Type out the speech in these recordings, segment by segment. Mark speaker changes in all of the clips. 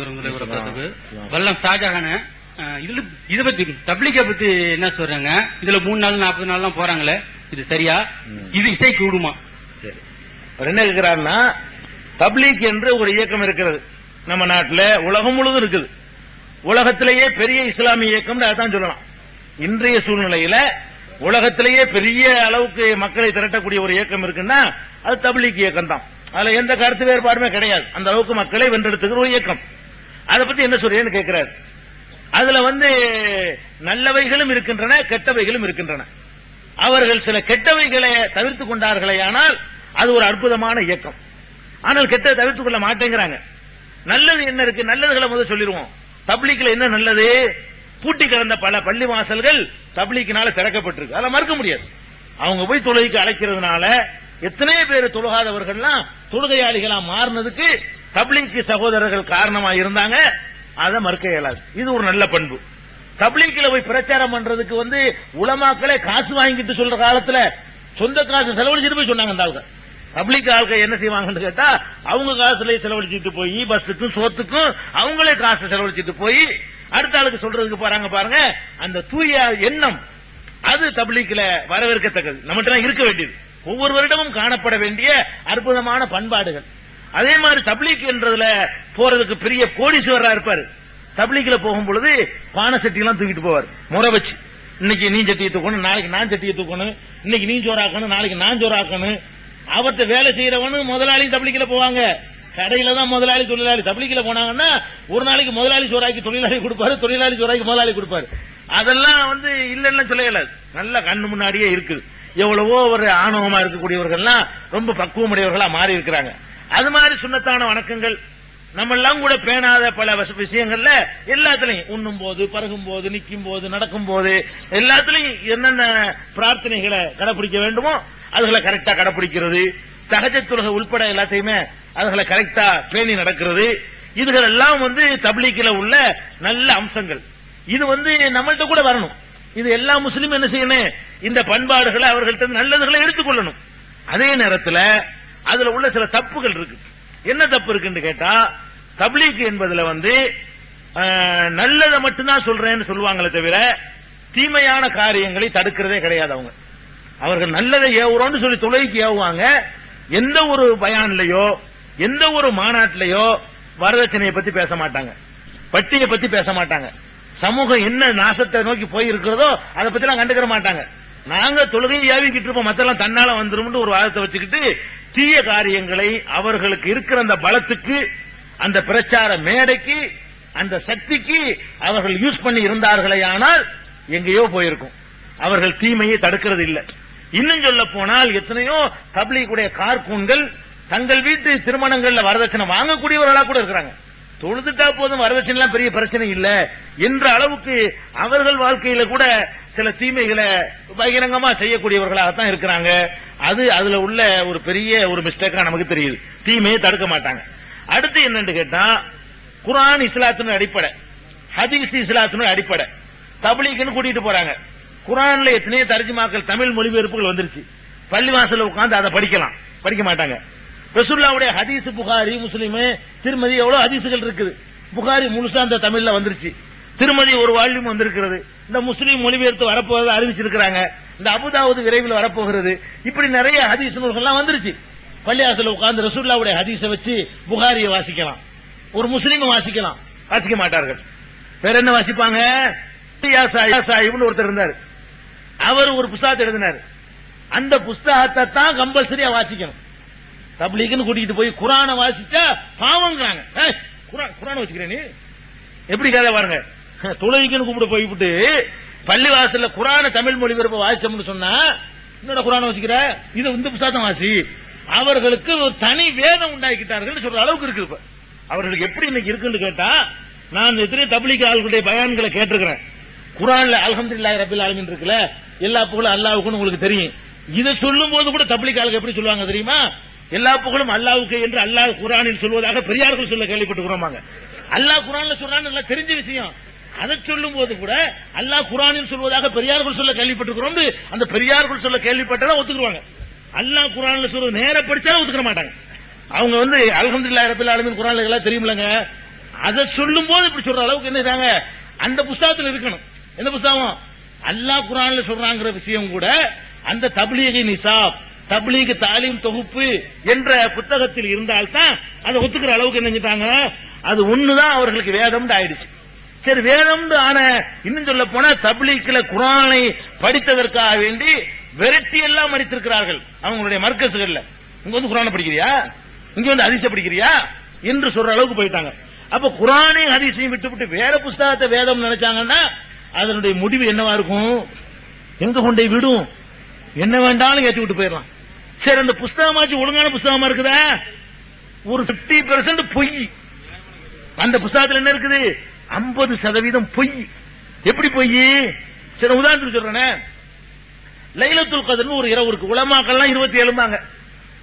Speaker 1: வரமத்துல்லாஹி வபரகாத்துஹு. வல்லம் ஷாஜஹான் இதுல இத பத்தி தப்லீக பத்தி என்ன சொல்றாங்க? இதுல மூணு நாள் நாற்பது நாள்லாம் போறாங்களே? இது சரியா. இது இசைக்கு விடுமா
Speaker 2: சரி. என்ன கேட்கிறாருன்னா தப்லீக் என்று ஒரு இயக்கம் இருக்கிறது. நம்ம நாட்டுல உலகம் முழுவதும் இருக்குது. உலகத்திலேயே பெரிய இஸ்லாமிய இயக்கம் அதான் சொல்லலாம். இன்றைய சூழ்நிலையில உலகத்திலேயே பெரிய அளவுக்கு மக்களை திரட்டக்கூடிய ஒரு இயக்கம் இருக்குன்னா அது தப்லீக் இயக்கம் தான் அதுல எந்த கருத்து வேறுபாடுமே கிடையாது. அந்த அளவுக்கு மக்களை வென்றெடுத்துக்கிற ஒரு இயக்கம். அதை பத்தி என்ன சொல்றேன்னு கேட்கிறாரு அதுல வந்து நல்லவைகளும் இருக்கின்றன கெட்டவைகளும் இருக்கின்றன. அவர்கள் சில கெட்டவைகளை தவிர்த்து கொண்டார்களே ஆனால் அது ஒரு அற்புதமான இயக்கம். ஆனால் கெட்ட தவிர்த்துக் கொள்ள மாட்டேங்கிறாங்க. நல்லது என்ன இருக்கு? நல்லதுகளை முதல் சொல்லிடுவோம். தப்லீக்ல என்ன நல்லது? பூட்டி கிடந்த பல பள்ளி வாசல்கள் தப்ளிக்கினால திறக்கப்பட்டிருக்கு. அதெல்லாம் மறுக்க முடியாது. அவங்க போய் தொழுகைக்கு அழைக்கிறதுனால எத்தனை பேர் தொழுகாதவர்கள்லாம் தொழுகையாளிகளா மாறினதுக்கு தப்லீக்கு சகோதரர்கள் காரணமா இருந்தாங்க. அதை மறுக்க இயலாது. இது ஒரு நல்ல பண்பு. தப்லீக்ல போய் பிரச்சாரம் பண்றதுக்கு வந்து உலமாக்களே காசு வாங்கிட்டு சொல்ற காலத்துல சொந்த காசு செலவழிச்சிட்டு போய் சொன்னாங்க அந்த ஆளுங்க பப்ளிக் ஆளுக்க என்ன செய்வாங்கன்னு கேட்டா அவங்க காசுல செலவழிச்சிட்டு போய் பஸ்ஸுக்கும் சோத்துக்கும் அவங்களே காசு செலவழிச்சிட்டு போய் அடுத்த ஆளுக்கு சொல்றதுக்கு போறாங்க பாருங்க அந்த தூய எண்ணம் அது தப்லீக்ல வரவேற்கத்தக்கது. நம்மகிட்ட இருக்க வேண்டியது. ஒவ்வொருவரிடமும் காணப்பட வேண்டிய அற்புதமான பண்பாடுகள். அதே மாதிரி தப்லீக் என்றதுல போறதுக்கு பெரிய கோடீஸ்வரரா இருப்பாரு. தப்லீக்ல போகும் பொழுது பானை சட்டி எல்லாம் தூக்கிட்டு போவார். முறை வச்சு. இன்னைக்கு நீ சட்டியை தூக்கணும் நாளைக்கு நான் சட்டியை தூக்கணும் இன்னைக்கு நீ ஜோராக்கணும் நாளைக்கு நான் ஜோராக்கணும் அவர்கிட்ட வேலை செய்யறவனு முதலாளி தப்லீக்ல போவாங்க. கடையில தான் முதலாளி தொழிலாளி. தப்லீக்ல போனாங்கன்னா ஒரு நாளைக்கு முதலாளி சோறாக்கி தொழிலாளி கொடுப்பாரு தொழிலாளி சோறாக்கி முதலாளி கொடுப்பாரு. அதெல்லாம் வந்து இல்லைன்னு சொல்ல நல்ல கண்ணு முன்னாடியே இருக்குது. எவ்வளவோ ஒரு ஆணவமா இருக்கக்கூடியவர்கள்லாம் ரொம்ப பக்குவமுடையவர்களா மாறி இருக்கிறாங்க அது மாதிரி சுண்ணத்தான வணக்கங்கள் நம்ம எல்லாம் கூட பேணாத பல வச- விஷயங்கள்ல எல்லாத்துலயும் உண்ணும் போது பருகும் போது நிற்கும் போது நடக்கும் போது எல்லாத்துலயும் என்னென்ன பிரார்த்தனைகளை கடைபிடிக்க வேண்டுமோ அதுகளை கரெக்டா கடைபிடிக்கிறது தகஜத்துலக உள்பட எல்லாத்தையுமே அதுகளை கரெக்டா பேணி நடக்கிறது. இதுகள் எல்லாம் வந்து தப்லீக்கில உள்ள நல்ல அம்சங்கள். இது வந்து நம்மள்ட்ட கூட வரணும். இது எல்லா முஸ்லீமும் என்ன செய்யணும்? இந்த பண்பாடுகளை அவர்கள்ட்ட நல்லதுகளை எடுத்துக்கொள்ளணும் அதே நேரத்தில் அதுல உள்ள சில தப்புகள் இருக்கு. என்ன தப்பு இருக்குன்னு கேட்டா தப்லீக் என்பதுல வந்து நல்லதை மட்டும்தான் சொல்றேன்னு சொல்லுவாங்களே தவிர தீமையான காரியங்களை தடுக்கிறதே கிடையாது அவங்க. அவர்கள் நல்லதை ஏவுறோம்னு சொல்லி தொலைக்கு ஏவுவாங்க. எந்த ஒரு பயான்லயோ எந்த ஒரு மாநாட்டிலையோ வரதட்சணையை பத்தி பேச மாட்டாங்க. பட்டியை பத்தி பேச மாட்டாங்க. சமூகம் என்ன நாசத்தை நோக்கி போயிருக்கிறதோ அதை பத்தி எல்லாம் கண்டுக்கிற மாட்டாங்க. நாங்க தொழுகையை ஏவிக்கிட்டு இருப்போம். மத்தெல்லாம் தன்னால வந்துரும்னு ஒரு வாதத்தை வச்சுக்கிட்டு தீய காரியங்களை அவர்களுக்கு இருக்கிற அந்த பலத்துக்கு அந்த பிரச்சார மேடைக்கு அந்த சக்திக்கு அவர்கள் யூஸ் பண்ணி இருந்தார்களே ஆனால் எங்கேயோ போயிருக்கும். அவர்கள் தீமையை தடுக்கிறது இல்லை. இன்னும் சொல்ல போனால் எத்தனையோ தப்லீக்குடைய கார்கூன்கள் தங்கள் வீட்டு திருமணங்கள்ல வரதட்சணை வாங்கக்கூடியவர்களா கூட இருக்கிறாங்க. தொழுதுட்டா போதும் வரதட்சணைலாம் பெரிய பிரச்சனை இல்லை. என்ற அளவுக்கு அவர்கள் வாழ்க்கையில கூட சில தீமைகளை பகிரங்கமா செய்யக்கூடியவர்களாகத்தான் இருக்கிறாங்க. அது அதுல உள்ள ஒரு பெரிய ஒரு மிஸ்டேக்கா நமக்கு தெரியுது. தீமையை தடுக்க மாட்டாங்க. அடுத்து என்னன்னு கேட்டா குரான் இஸ்லாத்தின் அடிப்படை ஹதீஸ் இஸ்லாத்தின் அடிப்படை. தப்லீக்னு கூட்டிட்டு போறாங்க. குரான்ல எத்தனையோ தர்ஜுமாக்கள் தமிழ் மொழிபெயர்ப்புகள் வந்துருச்சு. பள்ளிவாசல்ல உட்காந்து அதை படிக்கலாம். படிக்க மாட்டாங்க. ரசுல்லாவுடைய ஹதீஸ் புகாரி முஸ்லீம் திருமதி எவ்வளவு ஹதீசுகள் இருக்குது. புகாரி முழுசா அந்த தமிழ்ல வந்துருச்சு. திருமதி ஒரு வால்யூம் வந்திருக்கிறது. இந்த முஸ்லீம் மொழிபெயர்த்து வரப்போகிறது அறிவிச்சிருக்கிறாங்க. இந்த அபுதாவது விரைவில் வரப்போகிறது. இப்படி நிறைய ஹதீஸ் நூல்கள்லாம் வந்துருச்சு. பள்ளியாசல உட்கார்ந்து ரசூல்லாவுடைய ஹதீஸை வச்சு புகாரியை வாசிக்கலாம். ஒரு முஸ்லீம் வாசிக்கலாம். வாசிக்க மாட்டார்கள். வேற என்ன வாசிப்பாங்க? சாஹிப்னு ஒருத்தர் இருந்தார். அவர் ஒரு புஸ்தகத்தை எழுதினார். அந்த புஸ்தகத்தை தான் கம்பல்சரியா வாசிக்கணும். தப்லீக்னு கூட்டிட்டு போய் குரானை வாசிச்சா பாவங்கிறாங்க குரான் குரான் வச்சுக்கிறேன் நீ. எப்படி கதை பாருங்க. தொழுகைக்குன்னு கூப்பிட போய்விட்டு பள்ளிவாசல்ல குரான தமிழ் மொழிபெயர்ப்பு வாசிச்சோம்னு சொன்னா என்னோட குரானை வச்சுக்கிற இது வந்து புஸ்தகம் வாசி. அவர்களுக்கு ஒரு தனி வேதம் உண்டாக்கிட்டார்கள் சொல்ற அளவுக்கு இருக்கு இப்ப. அவர்களுக்கு எப்படி இன்னைக்கு இருக்குன்னு கேட்டா நான் எத்தனை தப்லீக் ஆளுடைய பயான்களை கேட்டிருக்கிறேன். குரான்ல அல்ஹம்துலில்லாஹி ரபில் ஆலமின் இருக்குல்ல எல்லா புகழும் அல்லாஹ்வுக்குன்னு உங்களுக்கு தெரியும். இதை சொல்லும் போது கூட தப்லீக் ஆளுக்கு எப்படி சொல்லுவாங்க தெரியுமா? எல்லா புகழும் அல்லாவுக்கு என்று அல்லாஹ் குரானில் சொல்வதாக பெரியார்கள் சொல்ல கேள்விப்பட்டுக்கிறோமாங்க அல்லாஹ் குரான்ல சொல்றான்னு நல்லா தெரிஞ்ச விஷயம். அதை சொல்லும் போது கூட அல்லாஹ் குரானில் சொல்வதாக பெரியார்கள் சொல்ல கேள்விப்பட்டிருக்கிறோம் அந்த பெரியார்கள் சொல்ல கேள்விப்பட்டதான் ஒத்துக்குவாங்க அல்லாஹ் குரான்ல சொல்றது நேர படிச்சாலும் ஒத்துக்க மாட்டாங்க. அவங்க வந்து அல்ஹம்துலில்லாஹி ரபில் ஆலமீன் குரான் எல்லாம் தெரியுமில்லங்க. அதை சொல்லும் போது இப்படி சொல்ற அளவுக்கு என்ன செய்றாங்க அந்த புஸ்தகத்தில் இருக்கணும். எந்த புஸ்தகம்? அல்லாஹ் குரான்ல சொல்றாங்கிற விஷயம் கூட அந்த தபிலீகி நிசாப் தப்லீக் தாலீம் தொகுப்பு என்ற புத்தகத்தில் இருந்தால்தான் அதை ஒத்துக்கிற அளவுக்கு என்ன செஞ்சிட்டாங்க? அது ஒண்ணுதான் அவர்களுக்கு வேதம் ஆயிடுச்சு. சரி வேதம் ஆன இன்னும் சொல்ல போனா தப்லீக்ல குரானை படித்ததற்காக வேண்டி விரட்டி எல்லாம் மடித்திருக்கிறார்கள் அவங்களுடைய மர்க்கசுகள்ல. இங்க வந்து குரானை படிக்கிறியா? இங்க வந்து அதிச படிக்கிறியா? என்று சொல்ற அளவுக்கு போயிட்டாங்க. அப்ப குரானையும் ஹதீஸையும் விட்டு விட்டு வேற புஸ்தகத்தை வேதம் நினைச்சாங்கன்னா அதனுடைய முடிவு என்னவா இருக்கும்? எங்க கொண்டே விடும்? என்ன வேண்டாலும் ஏற்றி விட்டு போயிடலாம். சரி அந்த புஸ்தகமாச்சு ஒழுங்கான புஸ்தகமா இருக்குதா? ஒரு 50% பொய். அந்த புஸ்தகத்துல என்ன இருக்குது? 50% சதவீதம் பொய். எப்படி பொய்? சரி உதாரணத்துக்கு சொல்றேன். லைலத்துல் கதர்னு ஒரு இரவு இருக்கு. உலமாக்கள்லாம் இருபத்தி ஏழுமாங்க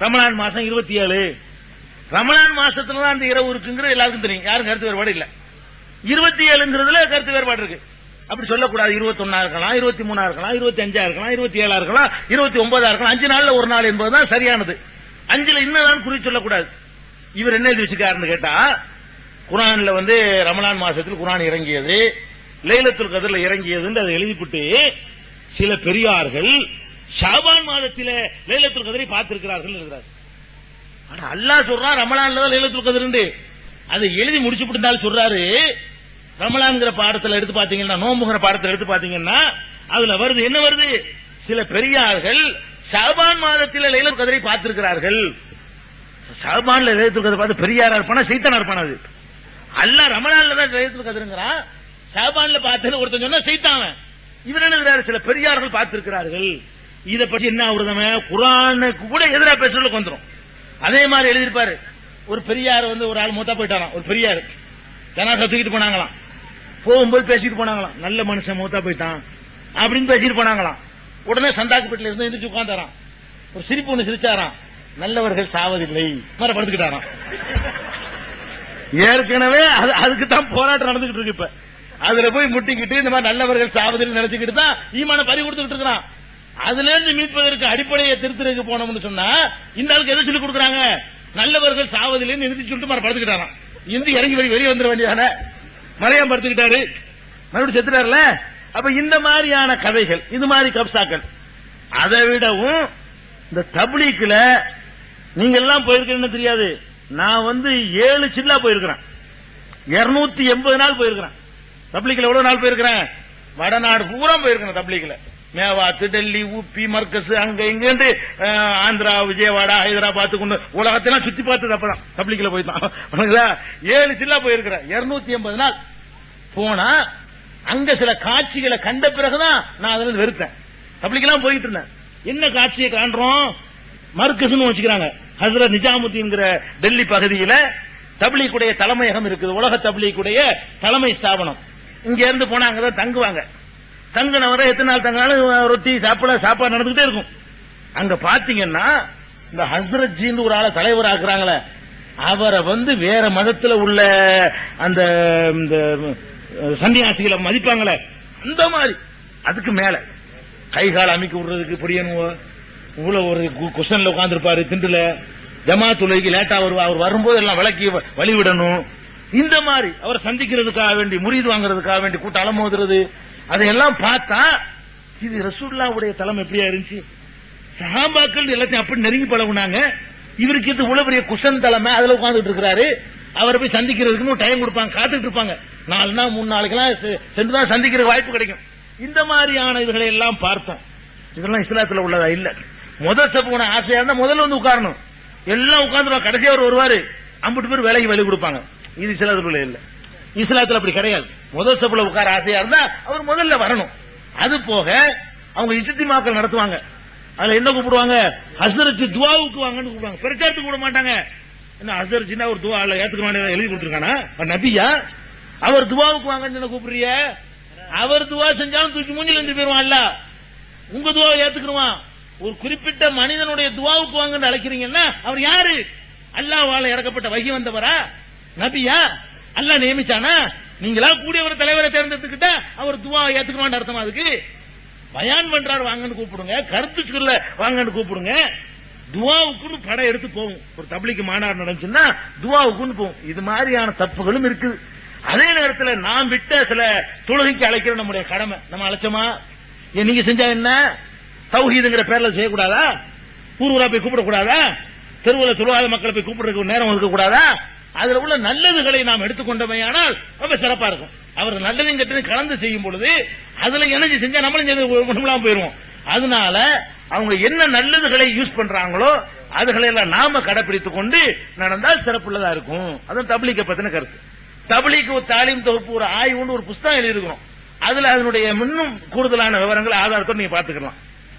Speaker 2: ரமலான் மாசம் இருபத்தி ஏழு ரமலான் மாசத்துல தான் அந்த இரவு இருக்குங்கிற எல்லாருக்கும் தெரியும். யாரும் கருத்து வேறுபாடு இல்ல. இருபத்தி ஏழுங்கிறதுல கருத்து வேறுபாடு இருக்கு. அப்படி சொல்லக்கூடாது. இருபத்தொன்னா இருக்கலாம் இருபத்தி மூணா இருக்கலாம் இருபத்தி அஞ்சா இருக்கலாம் இருபத்தி ஏழா இருக்கலாம் இருபத்தி ஒன்பதா இருக்கலாம். அஞ்சு நாள்ல ஒரு நாள் என்பதுதான் சரியானது. அஞ்சுல இன்னதான் குறி சொல்லக்கூடாது. இவர் என்ன எழுதி வச்சுக்காருன்னு கேட்டா குரான்ல வந்து ரமலான் மாசத்தில் குரான் இறங்கியது லைலத்துல் கதிரில் இறங்கியதுன்னு அதை எழுதிவிட்டு சில பெரியார்கள் ஷாபான் மாதத்தில் லைலத்துல் கதிரை பார்த்திருக்கிறார்கள் எழுதுறாரு. ஆனா அல்லாஹ் சொல்றான் ரமலான்ல தான் லைலத்துல் கதிர் அதை எழுதி முடிச்சு விட்டுனாலும் சொல்றாரு ரமலான்ங்கிற பாடத்தில் எடுத்து பாத்தீங்கன்னா நோம்புங்கிற பாடத்தில் எடுத்து பாத்தீங்கன்னா அதுல வருது என்ன வருது? சில பெரியார்கள் ஷாபான் மாதத்தில் லைலத்துல் கதிரை பார்த்திருக்கிறார்கள். ஷாபான்ல லைலத்துல் கதிரை பார்த்து பெரியாரா இருப்பானா சைத்தானா இருப்பானா அது. அல்லாஹ் ரமலான்ல தான் லைலத்துல் கதிருங்கிறான் ஷாபான்ல பார்த்தேன்னு ஒருத்தன் சொன்னா சைத்தான் இவர் என்ன சில பெரியார்கள் பார்த்திருக்கிறார்கள். இத பத்தி என்ன ஆகுறதம குரானுக்கு கூட எதிராக பேசுறதுக்கு வந்துடும் அதே மாதிரி எழுதியிருப்பாரு. ஒரு பெரியார் வந்து ஒரு ஆள் மூத்தா போயிட்டாராம். ஒரு பெரியார். ஜனாசா தூக்கிட்டு போனாங்களாம். போகும்போது பேசிட்டு போனாங்களாம். நல்ல மனுஷன் மூத்தா போயிட்டான். அப்படின்னு பேசிட்டு போனாங்களாம். உடனே சந்தாக்குப்பேட்டில இருந்து எந்திரிச்சு உட்காந்தாராம் ஒரு சிரிப்பு ஒண்ணு சிரிச்சாராம். நல்லவர்கள் சாவதில்லை. மர படுத்துக்கிட்டாராம். ஏற்கனவே அது அதுக்கு தான் போராட்டம் நடந்துகிட்டு இருக்கு இப்ப. அதுல போய் முட்டிக்கிட்டு இந்த மாதிரி நல்லவர்கள் சாவதில் நினைச்சுக்கிட்டு தான் ஈமான பறி கொடுத்துக்கிட்டு இருக்கிறான். அதுல இருந்து மீட்பதற்கு அடிப்படையை திருத்தருக்கு போனோம்னு சொன்னா இந்த ஆளுக்கு எதை சொல்லி கொடுக்குறாங்க? நல்லவர்கள் சாவதில் நிறுத்தி சொல்லிட்டு மர படுத்துக்கிட்டாராம். இந்து இறங்கி வெளியே வெளியே வந்துட வேண்டியதான? மலையம் படுத்துக்கிட்டாரு. மறுபடியும் செத்துட்டாருல அப்ப இந்த மாதிரியான கதைகள் இது மாதிரி கப்சாக்கள் அதை விடவும் இந்த தப்லீக்ல நீங்க எல்லாம் போயிருக்கீங்கன்னு தெரியாது. நான் வந்து ஏழு சில்லா போயிருக்கிறேன். இருநூத்தி எண்பது நாள் போயிருக்கிறேன். தப்லீக்ல எவ்வளவு நாள் போயிருக்கிறேன்? வடநாடு பூரா போயிருக்கிறேன் தப்லீக்ல. மேவாத்து டெல்லி உப்பி மர்க்கஸ் அங்க இங்கேருந்து ஆந்திரா விஜயவாடா ஹைதராபாத் கொண்டு உலகத்தெல்லாம் சுத்தி பார்த்தது அப்பதான். தப்லீக்ல போய் ஏழு சில்லா போயிருக்கிறேன். இருநூத்தி எண்பது நாள். போனா அங்க சில காட்சிகளை கண்ட பிறகுதான் நான் அதுல இருந்து வெறுத்தேன். தப்ளிக்கெல்லாம் போயிட்டு இருந்தேன். என்ன காட்சியை காண்றோம்? மர்க்கஸ்னு வச்சுக்கிறாங்க. ஹசரத் நிஜாமுதீன்கிற டெல்லி பகுதியில தபிலீக்குடைய தலைமையகம் இருக்குது. உலக தபிலீக்குடைய தலைமை ஸ்தாபனம். இங்க இருந்து போனா அங்கதான் தங்குவாங்க. தங்குனவரை எத்தனை நாள் தங்கினாலும் ரொட்டி சாப்பிட சாப்பாடு நடந்துகிட்டே இருக்கும். அங்க பாத்தீங்கன்னா இந்த ஹசரத் ஜின்னு ஒரு ஆளை தலைவர் ஆக்குறாங்களே அவரை வந்து வேற மதத்துல உள்ள அந்த இந்த சன்னியாசிகளை மதிப்பாங்களே. அந்த மாதிரி. அதுக்கு மேல. கை கால் அமைக்க விடுறதுக்கு புரியணும் இவ்வளவு ஒரு குஷன்ல உட்காந்துருப்பாரு திண்டுல. ஜமாத்துலைக்கு லேட்டா வருவா அவர் வரும்போது எல்லாம் விளக்கி வழி விடணும் இந்த மாதிரி அவரை சந்திக்கிறதுக்காக வேண்டி முறிது வாங்குறதுக்காக வேண்டி கூட்டம் அலமோதுறது அதையெல்லாம் பார்த்தா இது ரசூல்லாவுடைய தலைமை எப்படியா இருந்துச்சு? சஹாபாக்கள் எல்லாத்தையும் அப்படி நெருங்கி பழகுனாங்க. இவருக்கு இது இவ்வளவு பெரிய குஷன் தலைமை அதுல உட்காந்துட்டு இருக்கிறாரு. அவரை போய் சந்திக்கிறதுக்குன்னு டைம் கொடுப்பாங்க காத்துட்டு இருப்பாங்க. நாலு நாள் மூணு நாளைக்கெல்லாம் செ- சென்றுதான் சந்திக்கிற வாய்ப்பு கிடைக்கும். இந்த மாதிரியான இதுகளை எல்லாம் பார்த்தோம். இதெல்லாம் இஸ்லாத்துல உள்ளதா? இல்லை. முதல் ஸ்டெப் போன ஆசையா இருந்தா முதல்ல வந்து உட்காரணும். எல்லாம் உட்கார்ந்து கடைசியா அவர் வருவாரு. அம்பிட்டு பேர் வேலைக்கு வழி கொடுப்பாங்க. இது இஸ்லாத்துல இல்ல. இஸ்லாத்துல அப்படி கிடையாது. முதல் ஸ்டெப்ல உட்கார ஆசையா இருந்தா அவர் முதல்ல வரணும். அது போக அவங்க இசத்திமாக்கள் நடத்துவாங்க. அதுல என்ன கூப்பிடுவாங்க? ஹசரத்து துவாவுக்கு வாங்கன்னு கூப்பிடுவாங்க. பிரச்சாரத்துக்கு கூட மாட்டாங்க. என்ன ஹசரத்துனா ஒரு துவா அல்ல ஏத்துக்கணும் எழுதி கொடுத்துருக்கானா? நபியா அவர் துவாவுக்கு வாங்கன்னு என்ன கூப்பிடுறிய அவர் துவா செஞ்சாலும் தூக்கி மூஞ்சில் இருந்து போயிருவான்ல. உங்க துவாவை ஏத்துக்குருவான். ஒரு குறிப்பிட்ட மனிதனுடைய துவாவுக்கு வாங்கன்னு அழைக்கிறீங்கன்னா அவர் யாரு? அல்லாஹ்வால இறக்கப்பட்ட வகி வந்தவரா? நபியா? அல்லாஹ் நியமிச்சானா? நீங்களா கூடிய ஒரு தலைவரை தேர்ந்தெடுத்துக்கிட்டா அவர் துவா ஏத்துக்க ஏத்துக்குவான்னு அர்த்தமா அதுக்கு? பயான் பண்றாரு வாங்கன்னு கூப்பிடுங்க. கருத்து சொல்ல வாங்கன்னு கூப்பிடுங்க. துவாவுக்குன்னு படம் எடுத்து போகும். ஒரு தபிலிக்கு மாநாடு நடந்துச்சுன்னா துவாவுக்குன்னு போகும். இது மாதிரியான தப்புகளும் இருக்குது. அதே நேரத்தில் நாம் விட்ட சில தொழுகைக்கு அழைக்கிற நம்முடைய கடமை. நம்ம அழைச்சோமா? நீங்க செஞ்சா என்ன? தௌஹீதுங்கிற பேர்ல செய்யக்கூடாதா? ஊர்வலா போய் கூப்பிடக்கூடாதா? தெருவில் தொழுவாத மக்களை போய் கூப்பிடுறதுக்கு நேரம் ஒதுக்க கூடாதா அதுல உள்ள நல்லதுகளை நாம் எடுத்துக்கொண்டமையானால் ரொம்ப சிறப்பா இருக்கும். அவர் நல்லதையும் கெட்டதையும் கலந்து செய்யும் பொழுது அதுல எனர்ஜி செஞ்சா நம்மளும் சேர்ந்து போயிருவோம். அதனால அவங்க என்ன நல்லதுகளை யூஸ் பண்றாங்களோ அதுகளை எல்லாம் நாம கடைபிடித்துக் கொண்டு நடந்தால் சிறப்புள்ளதா இருக்கும். அதான் தப்லீக்க பத்தின கருத்து. தப்லீக் ஒரு தாலீம் தொகுப்பு ஒரு ஆய்வுன்னு ஒரு புஸ்தகம் எழுதியிருக்கிறோம். அதுல அதனுடைய இன்னும் கூடுதலான விவரங்களை ஆதாரத்தோடு நீங்க பாத்துக்கலாம்